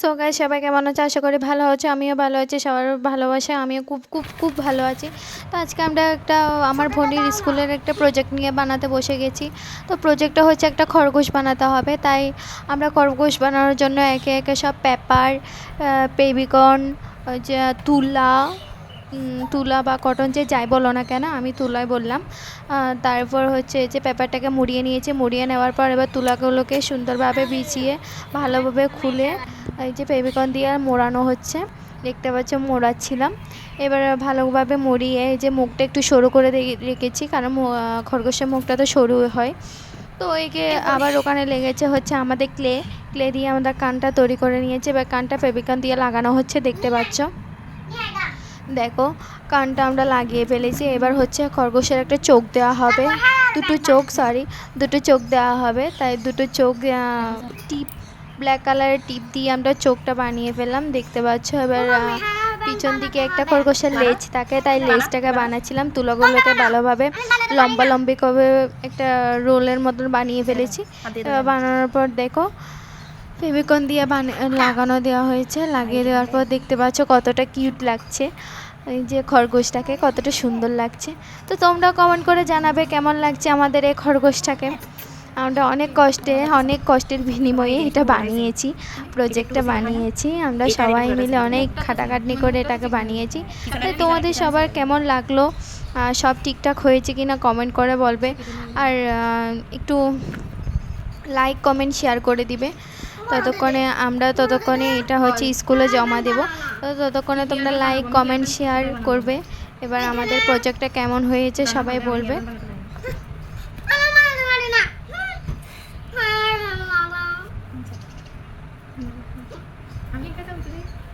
So guys সবাই কেমন আছে? আশা করি ভালো আছে, আমিও ভালো আছি, সবার ভালোবাসা, আমিও খুব খুব খুব ভালো আছি। তো আজকে আমরা একটা, আমার বোনের স্কুলের একটা প্রজেক্ট নিয়ে বানাতে বসে গেছি। তো প্রজেক্টটা হচ্ছে একটা খরগোশ বানাতে হবে, তাই আমরা খরগোশ বানানোর জন্য একে একে সব পেপার বেবিকর্ন যে তুলা তুলা বা কটন যে যাই বলো না কেন, আমি তুলাই বললাম। তারপর হচ্ছে যে পেপারটাকে মুড়িয়ে নিয়েছি, মুড়িয়ে নেওয়ার পর এবার তুলাগুলোকে সুন্দরভাবে বিছিয়ে, ভালোভাবে খুলে এই যে ফেভিকন দিয়ে আর মোড়ানো হচ্ছে দেখতে পাচ্ছ মোড়াচ্ছিলাম। এবার ভালোভাবে মুড়িয়ে এই যে মুখটা একটু সরু করে রেখেছি কারণ খরগোশের মুখটা তো সরু হয়। তো একে আবার ওখানে লেগেছে হচ্ছে আমাদের ক্লে ক্লে দিয়ে আমাদের কানটা তৈরি করে নিয়েছে। এবার কানটা ফেভিকন দিয়ে লাগানো হচ্ছে দেখতে পাচ্ছ। দেখো কানটা আমরা লাগিয়ে ফেলেছি। এবার হচ্ছে খরগোশের একটা চোখ দেওয়া হবে। দুটো চোখ সরি দুটো চোখ দেওয়া হবে। তাই দুটো চোখ টিপ ব্ল্যাক কালারের টিপ দিয়ে আমরা চোখটা বানিয়ে ফেললাম। দেখতে পাচ্ছ এবার পিছন দিকে একটা খরগোশের লেজ থাকে তাই লেজটাকে বানাচ্ছিলাম। তুলোগুলোকে ভালোভাবে লম্বা লম্বি করে একটা রোলের মতন বানিয়ে ফেলেছি। এবার বানানোর পর দেখো ফেভিকন দিয়ে লাগানো দেওয়া হয়েছে। লাগিয়ে দেওয়ার পর দেখতে পাচ্ছ কতটা কিউট লাগছে। এই যে খরগোশটাকে কতটা সুন্দর লাগছে। তো তোমরা কমেন্ট করে জানাবে কেমন লাগছে আমাদের এই খরগোশটাকে। আমরা অনেক কষ্টে অনেক কষ্টের বিনিময়ে এটা বানিয়েছি প্রজেক্টটা বানিয়েছি। আমরা সবাই মিলে অনেক খাটাখাটনি করে এটাকে বানিয়েছি। তো তোমাদের সবার কেমন লাগল? সব ঠিকঠাক হয়েছে কি না কমেন্ট করে বলবে। আর একটু লাইক কমেন্ট শেয়ার করে দিবে। ততক্ষণে আমরা ততক্ষণে এটা হচ্ছে স্কুলে জমা দেব। তো ততক্ষণে তোমরা লাইক কমেন্ট শেয়ার করবে। এবার আমাদের প্রজেক্টটা কেমন হয়েছে সবাই বলবে। Bye.